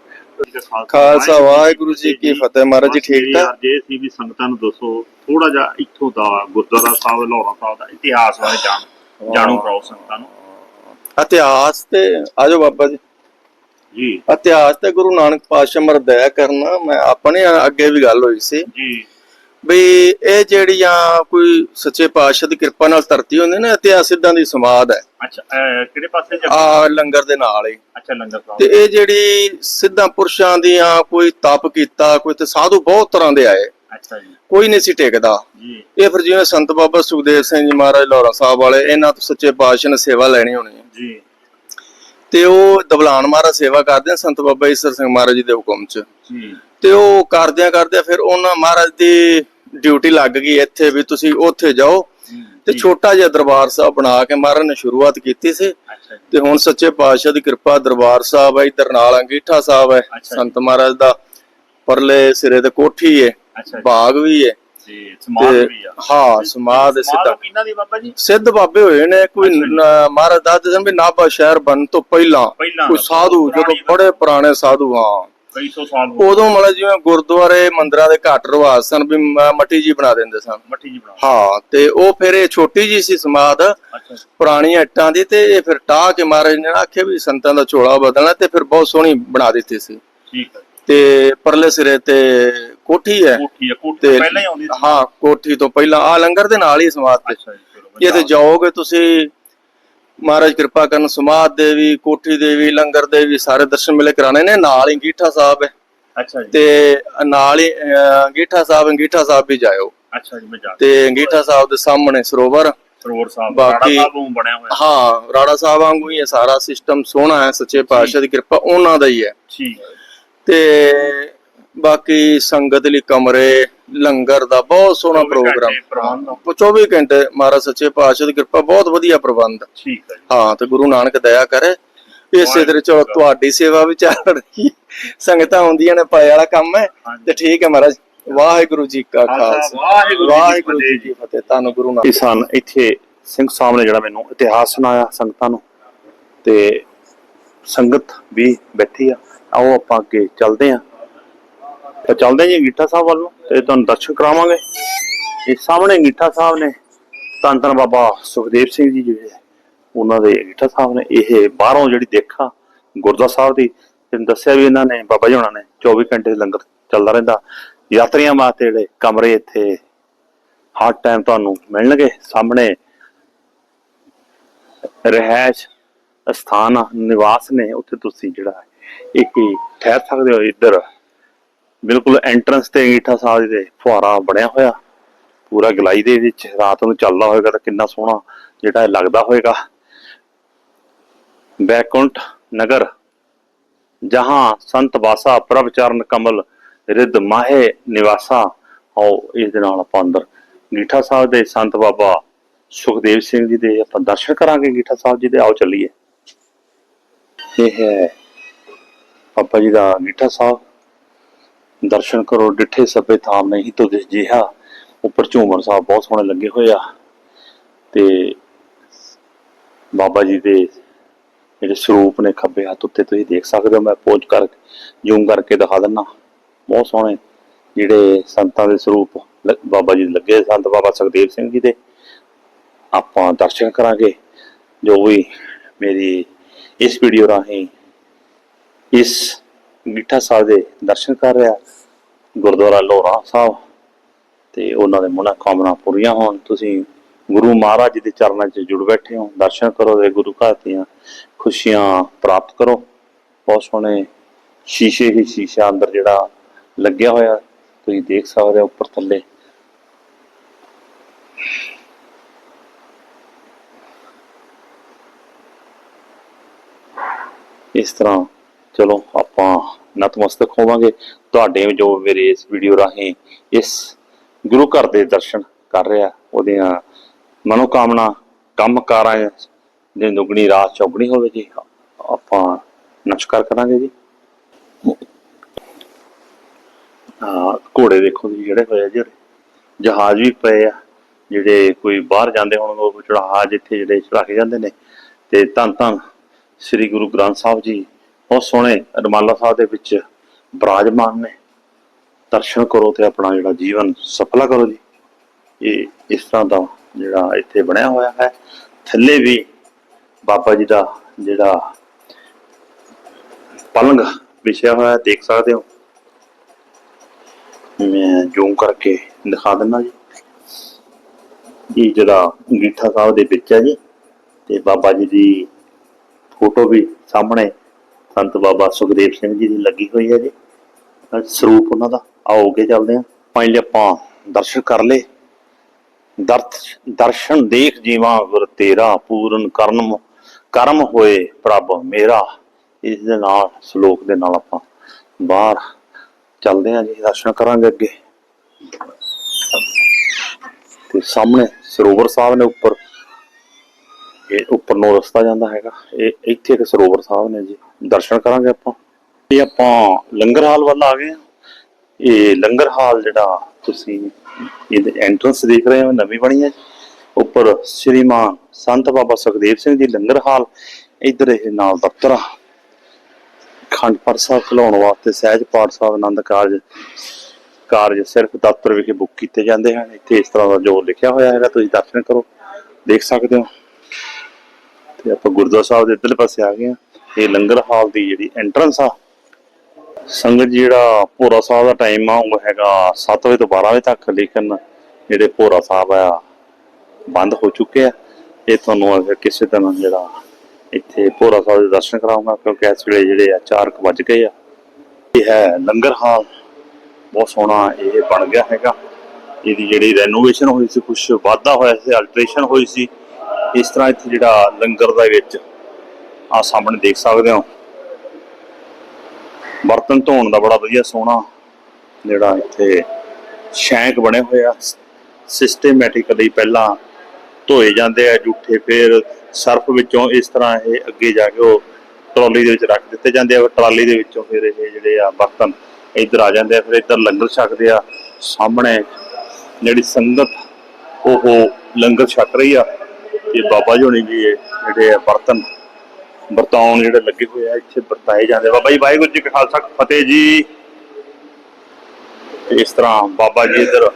ਖਾਲਸਾ ਵਾਹਿਗੁਰੂ ਜੀ ਕੀ ਫਤਿਹ ਮਹਾਰਾਜ ਜੀ ਠੀਕ ਠਾਕ? ਜੇ ਸੀ ਵੀ ਸੰਗਤਾਂ ਨੂੰ ਦੱਸੋ ਥੋੜਾ ਜਿਹਾ ਇੱਥੋਂ ਦਾ ਗੁਰਦੁਆਰਾ ਸਾਹਿਬ ਲਾਹੌਰਾ ਸਾਹਿਬ ਦਾ ਇਤਿਹਾਸ ਬਾਰੇ ਜਾਣ ਜਾਣੂ ਕਰਾਓ ਸੰਗਤਾਂ ਨੂੰ। ਇਤਿਹਾਸ ਤੇ ਆਜੋ ਬਾਬਾ ਜੀ। ਜੀ। ਇਤਿਹਾਸ ਤੇ ਗੁਰੂ ਨਾਨਕ ਪਾਤਸ਼ਾਹ ਮਰਦਿਆ ਕਰਨਾ ਮੈਂ ਆਪਣੇ ਅੱਗੇ ਵੀ ਗੱਲ ਹੋਈ ਸੀ। ਜੀ। ਵੀ ਇਹ ਜਿਹੜੀਆਂ ਕੋਈ ਸੱਚੇ ਪਾਤਸ਼ਾਹ ਦੀ ਕਿਰਪਾ ਨਾਲ ਧਰਤੀ ਹੁੰਦੀ ਨਾ ਇਤਿਹਾਸ ਸਿੱਧਾਂ ਦੀ ਸਮਾਦ ਹੈ। ਅੱਛਾ ਅਹ, ਕਿਹੜੇ ਪਾਸੇ ਜਾ ਆ ਲੰਗਰ ਦੇ ਨਾਲ ਹੀ। ਅੱਛਾ ਲੰਗਰ ਸਾਹਿਬ। ਤੇ ਇਹ ਜਿਹੜੀ ਸਿੱਧਾਂ ਪੁਰਸ਼ਾਂ ਦੀਆਂ ਕੋਈ ਤਪ ਕੀਤਾ ਕੋਈ ਤੇ ਸਾਧੂ ਬਹੁਤ ਤਰ੍ਹਾਂ ਦੇ ਆਏ। ਅੱਛਾ ਜੀ। ਕੋਈ ਨਹੀਂ ਸੀ ਟਿਕਦਾ। ਜੀ। ਇਹ ਫਿਰ ਜਿਵੇਂ ਸੰਤ ਬਾਬਾ ਸੁਖਦੇਵ ਸਿੰਘ ਜੀ ਮਹਾਰਾਜ ਲਾਹੌਰਾ ਸਾਹਿਬ ਵਾਲੇ ਇਹਨਾਂ ਤੋਂ ਸੱਚੇ ਪਾਤਸ਼ਾਹ ਨੇ ਸੇਵਾ ਲੈਣੀ ਹੋਣੀ। ਹੈ। ਜੀ। ਤੇ ਉਹ ਦਬਲਾਨ ਮਹਾਰਾਜ ਸੇਵਾ ਕਰਦੇ ਆ ਸੰਤ ਬਾਬਾ ਈਸਰ ਸਿੰਘ ਮਹਾਰਾਜ ਜੀ ਦੇ ਹੁਕਮ 'ਚ। ਜੀ। ਤੇ ਉਹ ਕਰਦਿਆਂ ਕਰਦਿਆਂ ਫਿਰ ਉਹਨਾਂ ਮਹਾਰਾਜ ਦੀ ਡਿਊਟੀ ਲੱਗ ਗਈ ਇੱਥੇ ਵੀ ਤੁਸੀਂ ਉੱਥੇ ਜਾਓ। ਤੇ ਛੋਟਾ ਜਿਹਾ ਦਰਬਾਰ ਸਾਹਿਬ ਬਣਾ ਕੇ ਮਹਾਰਾਜ ਨੇ ਸ਼ੁਰੂਆਤ ਕੀਤੀ ਸੀ। ਤੇ ਹੁਣ ਸੱਚੇ ਪਾਤਸ਼ਾਹ ਦੀ ਕਿਰਪਾ ਦਰਬਾਰ ਸਾਹਿਬ ਹੈ ਇਧਰ ਨਾਲ ਅੰਗੀਠਾ ਸਾਹਿਬ ਹੈ। ਸੰਤ ਮਹਾਰਾਜ ਦਾ ਪਰਲੇ ਸਿਰੇ ਤੇ ਕੋਠੀ ਹੈ ਬਾਗ ਵੀ ਹੈ ਤੇ ਵੀ ਆ। ਹਾਂ ਸਮਾਧ ਹੈ ਸਿੱਧਾ। ਸਮਾਜ ਕਿੰਨਾ ਦੀ ਬਾਬਾ ਜੀ? ਸਿੱਧ ਬਾਬੇ ਹੋਏ ਨੇ ਕੋਈ ਅੱਛਾ ਜੀ। ਨ- ਮਹਾਰਾਜ ਦੱਸਦੇ ਸਨ ਵੀ ਨਾਭਾ ਸ਼ਹਿਰ ਬਣਨ ਤੋਂ ਪਹਿਲਾਂ ਪਹਿਲਾਂ ਕੋਈ ਦਾ, ਸਾਧੂ ਪੁਰਾਣੀ ਜਦੋਂ ਗੱਲ। ਬੜੇ ਪੁਰਾਣੇ ਸਾਧੂ ਹਾਂ। ਕਈ ਸੌ ਸਾਲ ਹੋ ਉਦੋਂ ਮਤਲਬ ਜਿਵੇਂ ਗੁਰਦੁਆਰੇ ਮੰਦਿਰਾਂ ਦੇ ਘੱਟ ਰਿਵਾਜ ਸਨ ਵੀ ਮੱਟੀ ਜੀ ਬਣਾ ਦਿੰਦੇ ਸਨ। ਮੱਠੀ ਜੀ ਬਣਾ ਹਾਂ ਤੇ ਉਹ ਫਿਰ ਇਹ ਛੋਟੀ ਜੀ ਸੀ ਜੀ। ਪੁਰਾਣੀਆਂ ਇੱਟਾਂ ਦੀ ਤੇ ਇਹ ਫਿਰ ਟਾਹ ਕੇ ਮਹਾਰਾਜ ਨੇ ਆਖਿਆ ਵੀ ਸੰਤਾਂ ਦਾ ਝੋਲਾ ਬਦਲਣਾ ਤੇ ਫਿਰ ਬਹੁਤ ਸੋਹਣੀ ਬਣਾ ਦਿੱਤੀ ਸੀ। ਠੀਕ ਹੈ ਤੇ ਪਰਲੇ ਸਿਰੇ ਤੇ ਕੋਠੀ ਹੈ। ਕੋਠੀ ਆ ਕੋਠੀ ਤੇ ਤਾਂ ਪਹਿਲਾਂ ਹੀ ਆਉਂਦੀ ਸੀ। ਹਾਂ ਕੋਠੀ ਤੋਂ ਪਹਿਲਾਂ ਆ ਲੰਗਰ ਦੇ ਨਾਲ ਹੀ ਸਮਾਧ ਤੇ। ਵਧੀਆ। ਜਾਓਗੇ ਤੁਸੀਂ ਮਹਾਰਾਜ ਕਿਰਪਾ ਕਰਨ ਸਮਾਧ ਦੇ ਵੀ ਕੋਠੀ ਦੇ ਵੀ ਲੰਗਰ ਦੇ ਵੀ ਸਾਰੇ ਦਰਸ਼ਨ ਮਿਲੇ ਕਰਾਣੇ ਨੇ। ਨਾਲ ਹੀ ਅੰਗੀਠਾ ਸਾਹਿਬ ਹੈ। ਅੱਛਾ ਜੀ। ਤੇ ਨਾਲ ਹੀ ਅੰਗੀਠਾ ਸਾਹਿਬ ਅੰਗੀਠਾ ਸਾਹਿਬ ਵੀ ਜਾਇਓ। ਅੱਛਾ ਜੀ ਮੈਂ ਜਾ ਤੇ ਅੰਗੀਠਾ ਸਾਹਿਬ ਦੇ ਸਾਹਮਣੇ ਸਰੋਵਰ। ਸਰੋਵਰ ਸਾਹਿਬ ਰਾੜਾ ਸਾਹਿਬ ਨੂੰ ਬਣਿਆ ਹੋਇਆ। ਹਾਂ ਰਾੜਾ ਸਾਹਿਬ ਵਾਂਗੂ ਹੀ ਇਹ ਸਾਰਾ ਸਿਸਟਮ ਸੋਹਣਾ ਹੈ। ਸੱਚੇ ਪਾਤਸ਼ਾਹ ਦੀ ਕਿਰਪਾ ਉਹਨਾਂ ਦਾ ਹੀ ਹੈ। ਠੀਕ ਹੈ। ਤੇ ਬਾਕੀ ਸੰਗਤ ਲਈ ਕਮਰੇ ਲੰਗਰ ਦਾ ਬਹੁਤ ਸੋਹਣਾ 24 ਘੰਟੇ ਪ੍ਰੋਗਰਾਮ। ਪ੍ਰਬੰਧ। ਹਾਂ, 24 ਘੰਟੇ ਮਹਾਰਾਜ ਸੱਚੇ ਪਾਤਸ਼ਾਹ ਦੀ ਕਿਰਪਾ ਬਹੁਤ ਵਧੀਆ ਪ੍ਰਬੰਧ। ਠੀਕ ਹੈ ਹਾਂ ਤੇ ਗੁਰੂ ਨਾਨਕ ਦਇਆ ਕਰੇ। ਇਸੇ ਤਰ੍ਹਾਂ ਚਲੋ ਤੁਹਾਡੀ ਸੇਵਾ ਵੀ ਚੱਲ ਰਹੀ। ਸੰਗਤਾਂ ਆਉਂਦੀਆਂ ਨੇ ਪਾਏ ਵਾਲਾ ਕੰਮ ਹੈ। ਤੇ ਠੀਕ ਹੈ ਮਹਾਰਾਜ। ਵਾਹਿਗੁਰੂ ਜੀ ਕਾ ਖਾਲਸਾ, ਵਾਹਿਗੁਰੂ ਜੀ ਕੀ ਫਤਿਹ। ਤੁਹਾਨੂੰ ਗੁਰੂ ਨਾਨਕ। ਇਹ ਸਨ ਇੱਥੇ ਸਿੰਘ ਸਾਹਿਬ ਨੇ ਜਿਹੜਾ ਮੈਨੂੰ ਇਤਿਹਾਸ ਸੁਣਾਇਆ ਸੰਗਤਾਂ ਨੂੰ। ਤੇ ਸੰਗਤ ਵੀ ਬੈਠੀ ਆ। ਆਓ ਆਪਾਂ ਅੱਗੇ ਚੱਲਦੇ ਆ। ਤਾਂ ਚੱਲਦੇ ਜੀ ਅੰਗੀਠਾ ਸਾਹਿਬ ਵੱਲ ਤੇ ਤੁਹਾਨੂੰ ਦਰਸ਼ਨ ਕਰਾਵਾਂਗੇ। ਇਹ ਸਾਹਮਣੇ ਅੰਗੀਠਾ ਸਾਹਿਬ ਨੇ, ਧੰਨ ਧੰਨ ਬਾਬਾ ਸੁਖਦੇਵ ਸਿੰਘ ਜੀ ਜਿਹੜੇ ਉਹਨਾਂ ਦੇ ਅੰਗੀਠਾ ਸਾਹਿਬ ਨੇ, ਇਹ ਬਾਹਰੋਂ ਜਿਹੜੀ ਦੇਖਾ ਗੁਰਦੁਆਰਾ ਸਾਹਿਬ ਦੀ, ਤੈਨੂੰ ਦੱਸਿਆ ਵੀ ਇਹਨਾਂ ਨੇ, ਬਾਬਾ ਜੀ ਹੋਣਾ ਨੇ 24 ਘੰਟੇ ਲੰਗਰ ਚੱਲਦਾ ਰਹਿੰਦਾ। ਯਾਤਰੀਆਂ ਵਾਸਤੇ ਜਿਹੜੇ ਕਮਰੇ ਇੱਥੇ, ਹਰ ਟਾਈਮ ਤੁਹਾਨੂੰ ਮਿਲਣਗੇ। ਸਾਹਮਣੇ ਰਹਿائش ਸਥਾਨ ਨਿਵਾਸ ਨੇ, ਉੱਥੇ ਤੁਸੀਂ ਜਿਹੜਾ ਇੱਕ ਠਹਿਰ ਸਕਦੇ ਹੋ ਇੱਧਰ। ਬਿਲਕੁਲ ਐਂਟਰੈਂਸ ਤੇ ਅੰਗੀਠਾ ਸਾਹਿਬ ਦੇ ਫੁਹਾਰਾ ਬਣਿਆ ਹੋਇਆ। ਪੂਰਾ ਗਲਾਈ ਦੇ ਵਿੱਚ ਰਾਤ ਨੂੰ ਚੱਲਦਾ ਹੋਏਗਾ ਤਾਂ ਕਿੰਨਾ ਸੋਹਣਾ ਜਿਹੜਾ ਲੱਗਦਾ ਹੋਏਗਾ। ਬੈਕੁੰਠ ਨਗਰ, ਜਹਾਂ ਸੰਤ ਵਾਸਾ ਪ੍ਰਭ ਚਰਨ ਕਮਲ, ਰਿੱਧ ਮਾਹੇ ਨਿਵਾਸਾ। ਆਓ ਇਸ ਦੇ ਨਾਲ ਆਪਾਂ ਅੰਦਰ ਗੀਠਾ ਸਾਹਿਬ ਦੇ ਸੰਤ ਬਾਬਾ ਸੁਖਦੇਵ ਸਿੰਘ ਜੀ ਦੇ ਆਪਾਂ ਦਰਸ਼ਨ ਕਰਾਂਗੇ ਗੀਠਾ ਸਾਹਿਬ ਜੀ ਦੇ। ਆਓ ਚੱਲੀਏ। ਇਹ ਹੈ ਬਾਬਾ ਜੀ ਦਾ ਗੀਠਾ ਸਾਹਿਬ ਦਰਸ਼ਨ ਕਰੋ, ਡਿੱਠੇ ਸਭੇ ਥਾਮ ਨਹੀਂ ਤੋ ਦਿਸ ਜਿਹਾ। ਉੱਪਰ ਝੂਮਰ ਸਾਹਿਬ ਬਹੁਤ ਸੋਹਣੇ ਲੱਗੇ ਹੋਏ ਆ। ਤੇ ਬਾਬਾ ਜੀ ਦੇ ਜਿਹੜੇ ਸਰੂਪ ਨੇ ਖੱਬੇ ਹੱਥ ਉੱਤੇ ਤੁਸੀਂ ਦੇਖ ਸਕਦੇ ਹੋ, ਮੈਂ ਪੋਜ ਕਰ, ਜ਼ੂਮ ਕਰਕੇ ਦਿਖਾ ਦਿੰਨਾ। ਬਹੁਤ ਸੋਹਣੇ ਜਿਹੜੇ ਸੰਤਾਂ ਦੇ ਸਰੂਪ ਬਾਬਾ ਜੀ ਦੇ ਲੱਗੇ ਸੰਤ ਬਾਬਾ ਸੁਖਦੇਵ ਸਿੰਘ ਜੀ ਦੇ। ਆਪਾਂ ਦਰਸ਼ਨ ਕਰਾਂਗੇ। ਜੋ ਵੀ ਮੇਰੀ ਇਸ ਵੀਡੀਓ ਰਾਹੀਂ ਇਸ ਮਿੱਠਾ ਸਾਹਿਬ ਦੇ ਦਰਸ਼ਨ ਕਰ ਰਿਹਾ। ਗੁਰਦੁਆਰਾ ਲੋਰਾ ਸਾਹਿਬ। ਤੇ ਉਹਨਾਂ ਦੇ ਮਨੋਂ ਕਾਮਨਾ ਪੂਰੀਆਂ ਹੋਣ। ਤੁਸੀਂ ਗੁਰੂ ਮਹਾਰਾਜ ਜੀ ਦੇ ਚਰਨਾਂ 'ਚ ਜੁੜ ਬੈਠੇ ਹੋ। ਦਰਸ਼ਨ ਕਰੋ ਤੇ ਗੁਰੂ ਘਰ ਦੀਆਂ ਖੁਸ਼ੀਆਂ ਪ੍ਰਾਪਤ ਕਰੋ। ਬਹੁਤ ਸੋਹਣੇ ਸ਼ੀਸ਼ੇ ਹੀ ਸ਼ੀਸ਼ਾ ਅੰਦਰ ਜਿਹੜਾ ਲੱਗਿਆ ਹੋਇਆ। ਤੁਸੀਂ ਦੇਖ ਸਕਦੇ ਹੋ ਉੱਪਰ ਥੱਲੇ। ਇਸ ਤਰ੍ਹਾਂ ਚਲੋ ਆਪਾਂ ਨਤਮਸਤਕ ਹੋਵਾਂਗੇ। ਤੁਹਾਡੇ ਜੋ ਮੇਰੇ ਇਸ ਵੀਡੀਓ ਰਾਹੀਂ ਇਸ ਗੁਰੂ ਘਰ ਦੇ ਦਰਸ਼ਨ ਕਰ ਰਿਹਾ, ਉਹਦੀਆਂ ਮਨੋਕਾਮਨਾ ਕੰਮ ਕਾਰਾਂ ਦੇ ਦੁਗਣੀ ਰਾਤ ਚੌਗਣੀ ਹੋਵੇ ਜੀ। ਆਪਾਂ ਨਮਸਕਾਰ ਕਰਾਂਗੇ ਜੀ। ਆ, ਘੋੜੇ ਦੇਖੋ ਜੀ, ਜਿਹੜੇ ਹੋਏ ਆ ਜਿਹੜੇ ਜਹਾਜ਼ ਵੀ ਪਏ ਆ, ਜਿਹੜੇ ਕੋਈ ਬਾਹਰ ਜਾਂਦੇ ਹੋਣ, ਉਹ ਜਹਾਜ਼ ਇੱਥੇ ਜਿਹੜੇ ਚੜਾ ਕੇ ਜਾਂਦੇ ਨੇ। ਤੇ ਧੰਨ ਧੰਨ ਸ੍ਰੀ ਗੁਰੂ ਗ੍ਰੰਥ ਸਾਹਿਬ ਜੀ ਬਹੁਤ ਸੋਹਣੇ ਰਮਾਲਾ ਸਾਹਿਬ ਦੇ ਵਿੱਚ ਬਰਾਜਮਾਨ ਨੇ। ਦਰਸ਼ਨ ਕਰੋ ਤੇ ਆਪਣਾ ਜਿਹੜਾ ਜੀਵਨ ਸਫਲਾ ਕਰੋ ਜੀ। ਇਹ ਇਸ ਤਰ੍ਹਾਂ ਦਾ ਜਿਹੜਾ ਇੱਥੇ ਬਣਿਆ ਹੋਇਆ ਹੈ। ਥੱਲੇ ਵੀ ਬਾਬਾ ਜੀ ਦਾ ਜਿਹੜਾ ਪਲੰਗ ਵਿਛਿਆ ਹੋਇਆ ਦੇਖ ਸਕਦੇ ਹੋ। ਮੈਂ ਜ਼ੂਮ ਕਰਕੇ ਦਿਖਾ ਦਿੰਦਾ ਜੀ। ਇਹ ਜਿਹੜਾ ਅੰਗੀਠਾ ਸਾਹਿਬ ਦੇ ਵਿੱਚ ਹੈ ਜੀ। ਤੇ ਬਾਬਾ ਜੀ ਦੀ ਫੋਟੋ ਵੀ ਸਾਹਮਣੇ ਸੰਤ ਬਾਬਾ ਸੁਖਦੇਵ ਸਿੰਘ ਜੀ ਦੀ ਲੱਗੀ ਹੋਈ ਹੈ ਜੀ। ਸਰੂਪ ਉਹਨਾਂ ਦਾ। ਆਓ ਅੱਗੇ ਚੱਲਦੇ ਹਾਂ। ਪੰਜ ਆਪਾਂ ਦਰਸ਼ਨ ਕਰ ਲਏ। ਦਰਤ ਦਰਸ਼ਨ ਦੇਖ ਜੀਵਾਂ ਗੁਰ ਤੇਰਾ ਪੂਰਨ ਕਰਮ ਕਰਮ ਹੋਏ ਪ੍ਰਭ ਮੇਰਾ। ਇਸ ਦੇ ਨਾਲ, ਸ਼ਲੋਕ ਦੇ ਨਾਲ ਆਪਾਂ ਬਾਹਰ ਚੱਲਦੇ ਹਾਂ ਜੀ, ਦਰਸ਼ਨ ਕਰਾਂਗੇ ਅੱਗੇ। ਤੇ ਸਾਹਮਣੇ ਸਰੋਵਰ ਸਾਹਿਬ ਨੇ ਉੱਪਰ, ਇਹ ਉੱਪਰ ਨੂੰ ਰਸਤਾ ਜਾਂਦਾ ਹੈਗਾ। ਇਹ ਇੱਥੇ ਇੱਕ ਸਰੋਵਰ ਸਾਹਿਬ ਨੇ ਜੀ। ਦਰਸ਼ਨ ਕਰਾਂਗੇ ਆਪਾਂ। ਇਹ ਆਪਾਂ ਲੰਗਰ ਹਾਲ ਵੱਲ ਆ ਗਏ ਇਹ ਲੰਗਰ ਹਾਲ ਜਿਹੜਾ ਤੁਸੀਂ ਇਹਦੇ ਐਂਟਰੈਂਸ ਦੇਖ ਰਹੇ ਹੋ, ਨਵੀਂ ਬਣੀ ਹੈ ਉੱਪਰ ਸ਼੍ਰੀਮਾਨ ਸੰਤ ਬਾਬਾ ਸੁਖਦੇਵ ਸਿੰਘ ਜੀ ਲੰਗਰ ਹਾਲ, ਇੱਧਰ ਇਹ ਨਾਲ ਦਫ਼ਤਰ ਆ। ਖੰਡ ਪਾਠ ਸਾਹਿਬ ਖਲਾਉਣ ਵਾਸਤੇ ਸਹਿਜ ਪਾਠ ਸਾਹਿਬ ਆਨੰਦ ਕਾਰਜ ਕਾਰਜ ਸਿਰਫ ਦਫ਼ਤਰ ਵਿਖੇ ਬੁੱਕ ਕੀਤੇ ਜਾਂਦੇ ਹਨ। ਇੱਥੇ ਇਸ ਤਰ੍ਹਾਂ ਦਾ ਜੋ ਲਿਖਿਆ ਹੋਇਆ ਹੈਗਾ, ਤੁਸੀਂ ਦਰਸ਼ਨ ਕਰੋ, ਦੇਖ ਸਕਦੇ ਹੋ। ਤੇ ਆਪਾਂ ਗੁਰਦੁਆਰਾ ਸਾਹਿਬ ਦੇ ਇੱਧਰਲੇ ਪਾਸੇ ਆ ਗਏ ਹਾਂ। ਇਹ ਲੰਗਰ ਹਾਲ ਦੀ ਜਿਹੜੀ ਐਂਟਰੈਂਸ ਆ, ਸੰਗਤ ਜੀ ਜਿਹੜਾ ਭੋਰਾ ਸਾਹਿਬ ਦਾ ਟਾਈਮ ਆ, ਉਹ ਹੈਗਾ 7 ਵਜੇ ਤੋਂ 12 ਵਜੇ ਤੱਕ, ਲੇਕਿਨ ਜਿਹੜੇ ਭੋਰਾ ਸਾਹਿਬ ਆ, ਬੰਦ ਹੋ ਚੁੱਕੇ ਆ। ਇਹ ਤੁਹਾਨੂੰ ਅਗਰ ਕਿਸੇ ਦਿਨ ਜਿਹੜਾ ਇੱਥੇ ਭੋਰਾ ਸਾਹਿਬ ਦੇ ਦਰਸ਼ਨ ਕਰਾਉਂਗਾ, ਕਿਉਂਕਿ ਇਸ ਵੇਲੇ ਜਿਹੜੇ ਆ 4 ਵੱਜ ਗਏ ਆ। ਇਹ ਹੈ ਲੰਗਰ ਹਾਲ। ਬਹੁਤ ਸੋਹਣਾ ਇਹ ਬਣ ਗਿਆ ਹੈਗਾ। ਇਹਦੀ ਜਿਹੜੀ ਰੈਨੋਵੇਸ਼ਨ ਹੋਈ ਸੀ ਕੁਝ ਵਾਧਾ ਹੋਇਆ ਸੀ ਅਲਟਰੇਸ਼ਨ ਹੋਈ ਸੀ। ਇਸ ਤਰ੍ਹਾਂ ਇੱਥੇ ਜਿਹੜਾ ਲੰਗਰ ਦਾ ਵਿੱਚ ਆ ਸਾਹਮਣੇ ਦੇਖ ਸਕਦੇ ਹੋ। ਬਰਤਨ ਧੋਣ ਦਾ ਬੜਾ ਵਧੀਆ ਸੋਹਣਾ ਜਿਹੜਾ ਇੱਥੇ ਸ਼ੈਂਕ ਬਣੇ ਹੋਏ ਆ। ਸਿਸਟਮੈਟਿਕਲੀ ਪਹਿਲਾਂ ਧੋਏ ਜਾਂਦੇ ਆ, ਜੂਠੇ ਫਿਰ ਸਰਫ ਵਿੱਚੋਂ ਇਸ ਤਰ੍ਹਾਂ ਇਹ ਅੱਗੇ ਜਾ ਕੇ ਉਹ ਟਰਾਲੀ ਦੇ ਵਿੱਚ ਰੱਖ ਦਿੱਤੇ ਜਾਂਦੇ ਆ। ਫਿਰ ਟਰਾਲੀ ਦੇ ਵਿੱਚੋਂ ਫਿਰ ਇਹ ਜਿਹੜੇ ਆ ਬਰਤਨ ਇੱਧਰ ਆ ਜਾਂਦੇ ਆ, ਫਿਰ ਇੱਧਰ ਲੰਗਰ ਛਕਦੇ ਆ। ਸਾਹਮਣੇ ਜਿਹੜੀ ਸੰਗਤ, ਉਹ ਲੰਗਰ ਛਕ ਰਹੀ ਆ। ਤੇ ਬਾਬਾ ਜੀ ਹੋਣੀ ਵੀ ਇਹ ਜਿਹੜੇ ਆ ਬਰਤਨ ਵਰਤਾਉਣ ਜਿਹੜੇ ਲੱਗੇ ਹੋਏ ਆ ਇੱਥੇ ਵਰਤਾਏ ਜਾਂਦੇ ਆ। ਬਾਬਾ ਜੀ ਵਾਹਿਗੁਰੂ ਜੀ ਕਾ ਖਾਲਸਾ ਫਤਿਹ ਜੀ। ਇਸ ਤਰ੍ਹਾਂ ਬਾਬਾ ਜੀ ਇੱਧਰ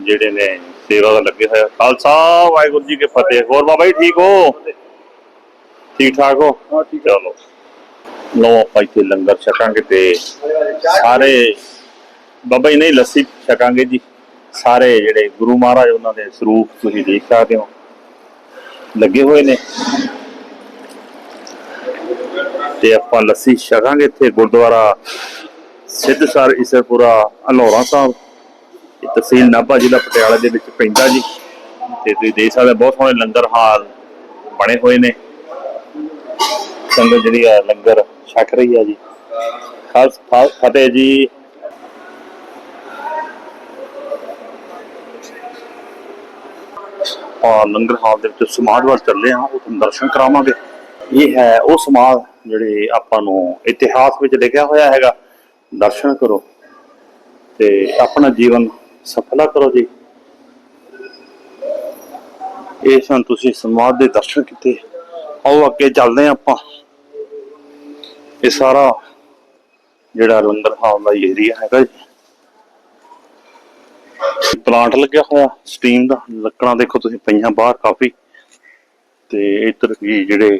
ਜਿਹੜੇ ਨੇ ਸੇਵਾ ਦਾ ਲੱਗੇ ਹੋਏ ਆ। ਖਾਲਸਾ ਵਾਹਿਗੁਰੂ ਜੀ ਕੇ ਫਤਿਹ। ਹੋਰ ਬਾਬਾ ਜੀ ਠੀਕ ਹੋ? ਠੀਕ ਠਾਕ ਹੋ? ਚਲੋ। ਲੋ ਆਪਾਂ ਇੱਥੇ ਲੰਗਰ ਛਕਾਂਗੇ ਤੇ ਸਾਰੇ ਬਾਬਾ ਜੀ ਨਹੀਂ ਲੱਸੀ ਛਕਾਂਗੇ ਜੀ। ਸਾਰੇ ਜਿਹੜੇ ਗੁਰੂ ਮਹਾਰਾਜ ਉਹਨਾਂ ਦੇ ਸਰੂਪ ਤੁਸੀਂ ਦੇਖ ਸਕਦੇ ਹੋ। ਲੱਗੇ ਹੋਏ ਨੇ। ਤੇ ਆਪਾਂ ਲੱਸੀ ਛਕਾਂਗੇ ਇੱਥੇ ਗੁਰਦੁਆਰਾ ਸਿੱਧਸਰ ਇਸਰਪੁਰਾ ਅਨੌਰਾ ਸਾਹਿਬ। ਇਹ ਤਹਿਸੀਲ ਨਾਭਾ ਜ਼ਿਲ੍ਹਾ ਪਟਿਆਲਾ ਦੇ ਵਿੱਚ ਪੈਂਦਾ ਜੀ। ਤੇ ਤੁਸੀਂ ਦੇਖ ਸਕਦੇ ਬਹੁਤ ਸੋਹਣੇ ਲੰਗਰ ਹਾਲ ਬਣੇ ਹੋਏ ਨੇ। ਸੰਗਤ ਜਿਹੜੀ ਆ ਲੰਗਰ ਛਕ ਰਹੀ ਆ ਜੀ। ਖਾਸ ਫਤਿਹ ਜੀ। ਆ ਲੰਗਰ ਹਾਲ ਦੇ ਵਿੱਚ ਸਮਾਜ ਵੱਲ ਚੱਲੇ ਆ ਉਹ ਤੁਹਾਨੂੰ ਦਰਸ਼ਨ ਕਰਾਵਾਂਗੇ। ਇਹ ਹੈ ਉਹ ਸਮਾਧ ਜਿਹੜੇ ਆਪਾਂ ਨੂੰ ਇਤਿਹਾਸ ਵਿੱਚ ਲਿਖਿਆ ਹੋਇਆ ਹੈਗਾ, ਦਰਸ਼ਨ ਕਰੋ ਤੇ ਆਪਣਾ ਜੀਵਨ ਸਫਲਾ ਕਰੋ ਜੀ। ਇਹ ਸਨ ਤੁਸੀਂ ਸਮਾਧ ਦੇ ਦਰਸ਼ਨ ਕੀਤੇ। ਆਓ ਅੱਗੇ ਚੱਲਦੇ ਹਾਂ ਆਪਾਂ। ਇਹ ਸਾਰਾ ਜਿਹੜਾ ਲੰਗਰ ਹਾਲ ਦਾ ਏਰੀਆ ਹੈਗਾ ਜੀ। ਪਲਾਂਟ ਲੱਗਿਆ ਹੋਇਆ ਸਟੀਮ ਦਾ, ਲੱਕੜਾਂ ਦੇਖੋ ਤੁਸੀਂ ਪਈਆਂ ਬਾਹਰ ਕਾਫੀ। ਤੇ ਇਧਰ ਵੀ ਜਿਹੜੇ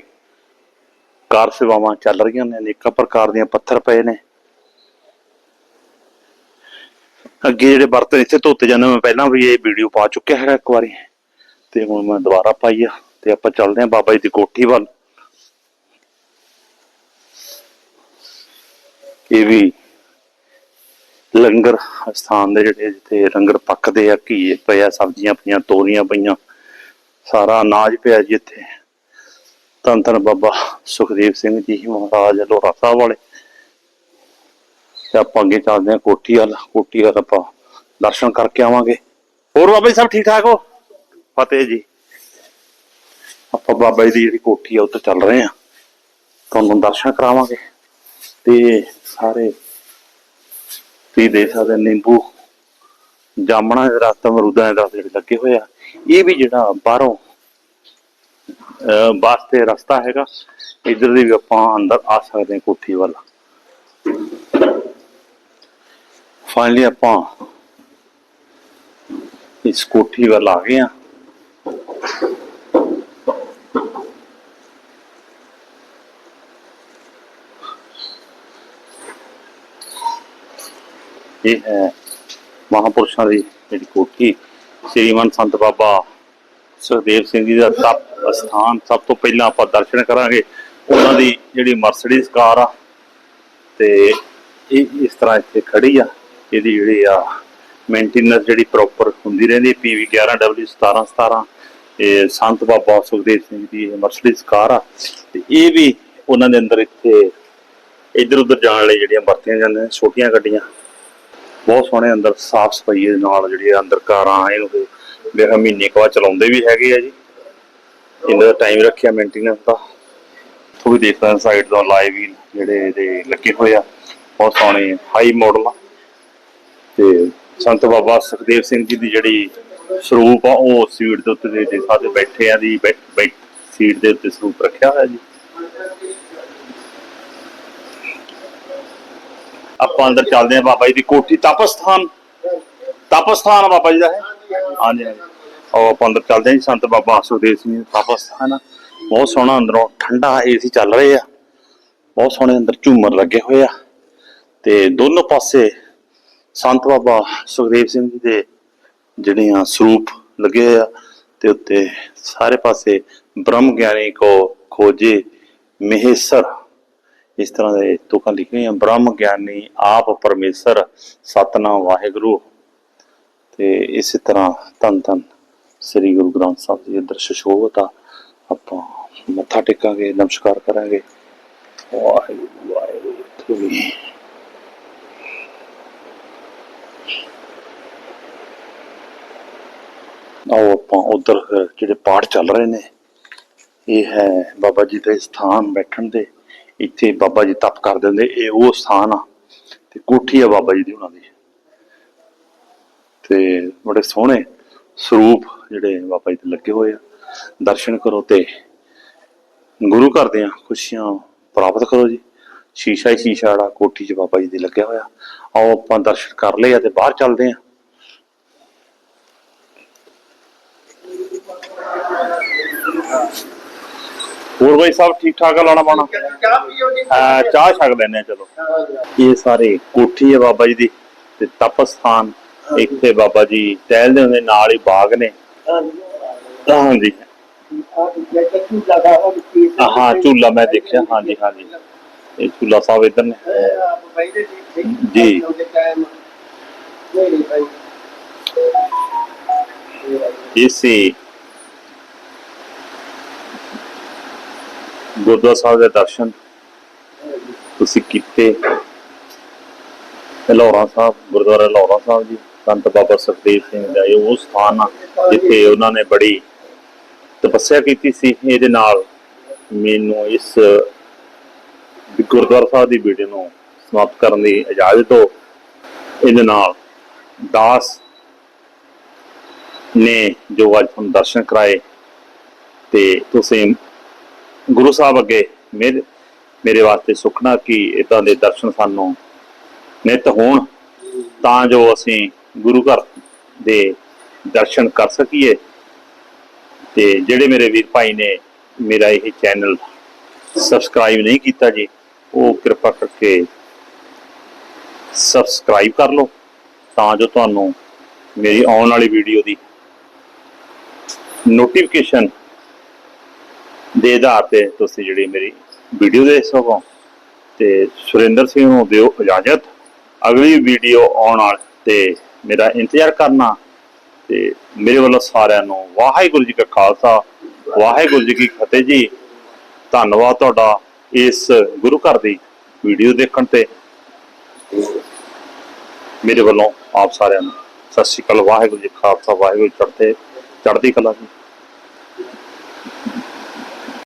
ਕਾਰ ਸੇਵਾਵਾਂ ਚੱਲ ਰਹੀਆਂ ਨੇ, ਅਨੇਕਾਂ ਪ੍ਰਕਾਰ ਦੀਆਂ ਪੱਥਰ ਪਏ ਨੇ। ਅੱਗੇ ਜਿਹੜੇ ਬਰਤਨ ਇੱਥੇ ਧੋਤੇ ਜਾਂਦੇ, ਮੈਂ ਪਹਿਲਾਂ ਵੀ ਇਹ ਵੀਡੀਓ ਪਾ ਚੁੱਕਿਆ ਹੈਗਾ ਇੱਕ ਵਾਰੀ। ਤੇ ਹੁਣ ਮੈਂ ਦੁਬਾਰਾ ਪਾਈ ਆ, ਤੇ ਆਪਾਂ ਚੱਲਦੇ ਹਾਂ ਬਾਬਾ ਜੀ ਦੀ ਕੋਠੀ ਵੱਲ। ਇਹ ਵੀ ਲੰਗਰ ਸਥਾਨ ਦੇ ਜਿਹੜੇ ਜਿੱਥੇ ਲੰਗਰ ਪੱਕਦੇ ਆ ਘੀ ਪਏ ਸਬਜ਼ੀਆਂ ਪਈਆਂ, ਤੋਰੀਆਂ ਪਈਆਂ, ਸਾਰਾ ਅਨਾਜ ਪਿਆ ਜੀ ਇੱਥੇ। ਧੰਨ ਧੰਨ ਬਾਬਾ ਸੁਖਦੇਵ ਸਿੰਘ ਜੀ ਮਹਾਰਾਜ ਲੋਹਾ ਸਾਹਿਬ ਵਾਲੇ। ਤੇ ਆਪਾਂ ਅੱਗੇ ਚੱਲਦੇ ਹਾਂ ਕੋਠੀ ਵੱਲ। ਕੋਠੀ ਵੱਲ ਆਪਾਂ ਦਰਸ਼ਨ ਕਰਕੇ ਆਵਾਂਗੇ। ਹੋਰ ਬਾਬਾ ਜੀ ਸਭ ਠੀਕ ਠਾਕ ਹੋ? ਫਤਿਹ ਜੀ। ਆਪਾਂ ਬਾਬਾ ਜੀ ਦੀ ਜਿਹੜੀ ਕੋਠੀ ਆ ਉੱਤੇ ਚੱਲ ਰਹੇ ਆ ਤੁਹਾਨੂੰ ਦਰਸ਼ਨ ਕਰਾਵਾਂਗੇ। ਤੇ ਸਾਰੇ ਤੁਸੀਂ ਦੇਖ ਸਕਦੇ ਨਿੰਬੂ ਜਾਮਣਾ ਦੇ ਰਸਤਾ ਮਰੂਦਾਂ ਦੇ ਦਰਖਤ ਜਿਹੜੇ ਲੱਗੇ ਹੋਏ ਆ। ਇਹ ਵੀ ਜਿਹੜਾ ਬਾਹਰੋਂ ਵਾਸਤੇ ਰਸਤਾ ਹੈਗਾ ਇਧਰ ਦੀ ਵੀ ਆਪਾਂ ਅੰਦਰ ਆ ਸਕਦੇ ਹਾਂ ਕੋਠੀ ਵੱਲ ਫਾਈਨਲੀ ਆਪਾਂ ਇਸ ਕੋਠੀ ਵੱਲ ਆ ਗਏ ਆ ਇਹ ਹੈ ਮਹਾਪੁਰਸ਼ਾਂ ਦੀ ਜਿਹੜੀ ਕੋਠੀ ਸ੍ਰੀਮਨ ਸੰਤ ਬਾਬਾ ਸੁਖਦੇਵ ਸਿੰਘ ਜੀ ਦਾ ਤਪ ਸਥਾਨ ਸਭ ਤੋਂ ਪਹਿਲਾਂ ਆਪਾਂ ਦਰਸ਼ਨ ਕਰਾਂਗੇ। ਉਹਨਾਂ ਦੀ ਜਿਹੜੀ ਮਰਸੀਡੀਜ਼ ਕਾਰ ਆ ਤੇ ਇਹ ਇਸ ਤਰ੍ਹਾਂ ਇੱਥੇ ਖੜੀ ਆ। ਇਹਦੀ ਜਿਹੜੀ ਆ ਮੇਨਟੇਨੈਂਸ ਜਿਹੜੀ ਪ੍ਰੋਪਰ ਹੁੰਦੀ ਰਹਿੰਦੀ ਪੀਵੀ 11W 1717 ਇਹ ਸੰਤ ਬਾਬਾ ਸੁਖਦੇਵ ਸਿੰਘ ਦੀ ਮਰਸਡੀਜ਼ ਕਾਰ ਆ। ਤੇ ਇਹ ਵੀ ਉਹਨਾਂ ਦੇ ਅੰਦਰ ਇੱਥੇ ਇੱਧਰ ਉੱਧਰ ਜਾਣ ਲਈ ਜਿਹੜੀਆਂ ਵਰਤੀਆਂ ਜਾਂਦੀਆਂ ਛੋਟੀਆਂ ਗੱਡੀਆਂ। ਬਹੁਤ ਸੋਹਣੇ ਅੰਦਰ ਸਾਫ਼ ਸਫ਼ਾਈ ਦੇ ਨਾਲ ਜਿਹੜੀ ਅੰਦਰ ਕਾਰਾਂ ਇਹਨੂੰ ਵੇਖਾ ਮਹੀਨੇ ਕੁ ਬਾਅਦ ਚਲਾਉਂਦੇ ਵੀ ਹੈਗੇ ਆ ਜੀ। ਇਹਨਾਂ ਦਾ ਟਾਈਮ ਰੱਖਿਆ ਮੇਨਟੇਨੈਂਸ ਦਾ। ਉਹ ਦੇਖ ਸਕਦੇ ਸਾਈਡ ਤੋਂ ਲਾਈਵ ਵੀ ਜਿਹੜੇ ਇਹਦੇ ਲੱਗੇ ਹੋਏ ਆ। ਬਹੁਤ ਸੋਹਣੇ ਹਾਈ ਮਾਡਲ ਆ। ਤੇ ਸੰਤ ਬਾਬਾ ਸੁਖਦੇਵ ਸਿੰਘ ਜੀ ਦੀ ਜਿਹੜੀ ਸਰੂਪ ਆ, ਉਹ ਸੀਟ ਦੇ ਉੱਤੇ ਦੇ ਸਾਡੇ ਬੈਠੇ ਆ ਦੀ ਬੈਠ ਸੀਟ ਦੇ ਉੱਤੇ ਸਰੂਪ ਰੱਖਿਆ ਹੋਇਆ ਜੀ। ਆਪਾਂ ਅੰਦਰ ਚੱਲਦੇ ਆ ਬਾਬਾ ਜੀ ਦੀ ਕੋਠੀ। ਤਪਸਥਾਨ। ਤਪਸਥਾਨ ਆ ਬਾਬਾ ਜੀ ਦਾ ਹੈ ਹਾਂਜੀ ਉਹ ਆਪਾਂ ਅੰਦਰ ਚੱਲਦੇ ਆ ਜੀ, ਸੰਤ ਬਾਬਾ ਸੁਖਦੇਵ ਸਿੰਘ ਦਾ ਤਪਸਥਾਨ ਬਹੁਤ ਸੋਹਣਾ ਅੰਦਰੋਂ ਠੰਡਾ ਏਸੀ ਚੱਲ ਰਹੇ ਆ। ਬਹੁਤ ਸੋਹਣੇ ਅੰਦਰ ਝੂਮਰ ਲੱਗੇ ਹੋਏ ਆ। ਤੇ ਦੋਨੋਂ ਪਾਸੇ ਸੰਤ ਬਾਬਾ ਸੁਖਦੇਵ ਸਿੰਘ ਜੀ ਦੇ ਜਿਹੜੇ ਆ ਸਰੂਪ ਲੱਗੇ ਹੋਏ ਆ, ਤੇ ਉੱਤੇ ਸਾਰੇ ਪਾਸੇ ਬ੍ਰਹਮ ਗਿਆਨੀ ਕੋ ਖੋਜੇ, ਮਹੇਸ਼ਰ, ਇਸ ਤਰ੍ਹਾਂ ਦੇ ਤੁਕਾਂ ਲਿਖੇ ਆ ਬ੍ਰਹਮ ਗਿਆਨੀ ਆਪ ਪਰਮੇਸ਼ਰ, ਸਤਨਾਮ ਵਾਹਿਗੁਰੂ। ਤੇ ਇਸੇ ਤਰ੍ਹਾਂ ਧੰਨ ਧੰਨ ਸ੍ਰੀ ਗੁਰੂ ਗ੍ਰੰਥ ਸਾਹਿਬ ਜੀ ਅੰਦਰ ਸ਼ਸ਼ੋਭਤ ਆ। ਆਪਾਂ ਮੱਥਾ ਟੇਕਾਂਗੇ, ਨਮਸਕਾਰ ਕਰਾਂਗੇ। ਵਾਹਿਗੁਰੂ ਵਾਹਿਗੁਰੂ ਤੁਮੀ ਆਓ ਆਪਾਂ ਉਧਰ ਜਿਹੜੇ ਪਾਠ ਚੱਲ ਰਹੇ ਨੇ, ਇਹ ਹੈ ਬਾਬਾ ਜੀ ਦੇ ਸਥਾਨ ਬੈਠਣ ਦੇ। ਇੱਥੇ ਬਾਬਾ ਜੀ ਤਪ ਕਰ ਦਿੰਦੇ, ਇਹ ਉਹ ਸਥਾਨ ਆ। ਤੇ ਕੋਠੀ ਆ ਬਾਬਾ ਜੀ ਦੀ ਉਹਨਾਂ ਦੀ। ਤੇ ਬੜੇ ਸੋਹਣੇ ਸਰੂਪ ਜਿਹੜੇ ਬਾਬਾ ਜੀ ਦੇ ਲੱਗੇ ਹੋਏ ਆ। ਦਰਸ਼ਨ ਕਰੋ ਤੇ ਗੁਰੂ ਘਰ ਦੀਆਂ ਖੁਸ਼ੀਆਂ ਪ੍ਰਾਪਤ ਕਰੋ ਜੀ। ਸ਼ੀਸ਼ਾ ਹੀ ਸ਼ੀਸ਼ਾ ਵਾਲਾ ਕੋਠੀ 'ਚ ਬਾਬਾ ਜੀ ਦੇ ਲੱਗਿਆ ਹੋਇਆ। ਆਓ ਆਪਾਂ ਦਰਸ਼ਨ ਕਰ ਲਏ ਆ ਤੇ ਬਾਹਰ ਚੱਲਦੇ ਆ। ਹੋਰ ਬਾਈ ਸਾਹਿਬ ਠੀਕ ਠਾਕ ਆ ਲਾਣਾ ਪਾਣਾ ਚਾਹ ਛਕ ਲੈਨੇ ਆ, ਚਲੋ। ਇਹ ਸਾਰੇ ਕੋਠੀ ਹੈ ਬਾਬਾ ਜੀ ਦੀ ਤੇ ਤਪ ਸਥਾਨ ਇੱਥੇ ਬਾਬਾ ਜੀ ਟਹਿਲਦੇ ਹੁੰਦੇ, ਨਾਲ ਹੀ ਬਾਗ ਨੇ। ਹਾਂਜੀ। ਹਾਂ, ਝੂਲਾ ਮੈਂ ਦੇਖਿਆ, ਹਾਂਜੀ ਹਾਂਜੀ। ਇਹ ਝੂਲਾ ਸਾਹਿਬ ਇੱਧਰ ਨੇ। ਜੀ। ਇਸੇ ਗੁਰਦੁਆਰਾ ਸਾਹਿਬ ਦੇ ਦਰਸ਼ਨ। ਤੁਸੀਂ ਕੀਤੇ। ਲਾਹੌਰਾ ਸਾਹਿਬ, ਗੁਰਦੁਆਰਾ ਲਾਹੌਰਾ ਸਾਹਿਬ ਜੀ। ਸੰਤ ਬਾਬਾ ਸੁਖਦੇਵ ਸਿੰਘ ਦਾ ਇਹ ਉਹ ਸਥਾਨ ਆ, ਜਿੱਥੇ ਉਹਨਾਂ ਨੇ ਬੜੀ ਤਪੱਸਿਆ ਕੀਤੀ ਸੀ। ਇਹਦੇ ਨਾਲ ਮੈਨੂੰ ਇਸ ਗੁਰਦੁਆਰਾ ਸਾਹਿਬ ਦੀ ਵੀਡੀਓ ਨੂੰ ਸਮਾਪਤ ਕਰਨ ਦੀ ਇਜਾਜ਼ਤ ਹੋ। ਇਹਦੇ ਨਾਲ ਦਾਸ ਨੇ ਜੋ ਅੱਜ ਤੁਹਾਨੂੰ ਦਰਸ਼ਨ ਕਰਾਏ ਤੇ ਤੁਸੀਂ ਗੁਰੂ ਸਾਹਿਬ ਅੱਗੇ ਮੇਰੇ ਮੇਰੇ ਵਾਸਤੇ ਸੁਖਣਾ ਕਿ ਇਦਾਂ ਦੇ ਦਰਸ਼ਨ ਸਾਨੂੰ ਨਿਤ ਹੋਣ, ਤਾਂ ਜੋ ਅਸੀਂ ਗੁਰੂ ਘਰ ਦੇ ਦਰਸ਼ਨ ਕਰ ਸਕੀਏ। ਤੇ ਜਿਹੜੇ ਮੇਰੇ ਵੀਰ ਭਾਈ ਨੇ ਮੇਰਾ ਇਹ ਚੈਨਲ ਸਬਸਕ੍ਰਾਈਬ ਨਹੀਂ ਕੀਤਾ ਜੀ, ਉਹ ਕਿਰਪਾ ਕਰਕੇ ਸਬਸਕ੍ਰਾਈਬ ਕਰ ਲਓ, ਤਾਂ ਜੋ ਤੁਹਾਨੂੰ ਮੇਰੀ ਆਉਣ ਵਾਲੀ ਵੀਡੀਓ ਦੀ ਨੋਟੀਫਿਕੇਸ਼ਨ ਦੇ ਆਧਾਰ ਤੇ ਤੁਸੀਂ ਜਿਹੜੀ ਮੇਰੀ ਵੀਡੀਓ ਦੇਖ ਸਕੋ। ਤੇ ਸੁਰਿੰਦਰ ਸਿੰਘ ਨੂੰ ਦਿਓ ਇਜਾਜ਼ਤ। ਅਗਲੀ ਵੀਡੀਓ ਆਉਣ ਵਾਲੇ ਤੇ ਮੇਰਾ ਇੰਤਜ਼ਾਰ ਕਰਨਾ ਤੇ ਮੇਰੇ ਵੱਲੋਂ ਸਾਰਿਆਂ ਨੂੰ ਵਾਹਿਗੁਰੂ ਜੀ ਕਾ ਖਾਲਸਾ, ਵਾਹਿਗੁਰੂ ਜੀ ਕੀ ਫਤਿਹ ਜੀ। ਧੰਨਵਾਦ ਤੁਹਾਡਾ ਇਸ ਗੁਰੂ ਘਰ ਦੀ ਵੀਡੀਓ ਦੇਖਣ ਤੇ। ਮੇਰੇ ਵੱਲੋਂ ਆਪ ਸਾਰਿਆਂ ਨੂੰ ਸਤਿ ਸ਼੍ਰੀ ਅਕਾਲ, ਵਾਹਿਗੁਰੂ ਜੀ ਖਾਲਸਾ, ਵਾਹਿਗੁਰੂ ਜੀ ਚੜ੍ਹਦੇ ਚੜ੍ਹਦੀ ਕਲਾ ਜੀ।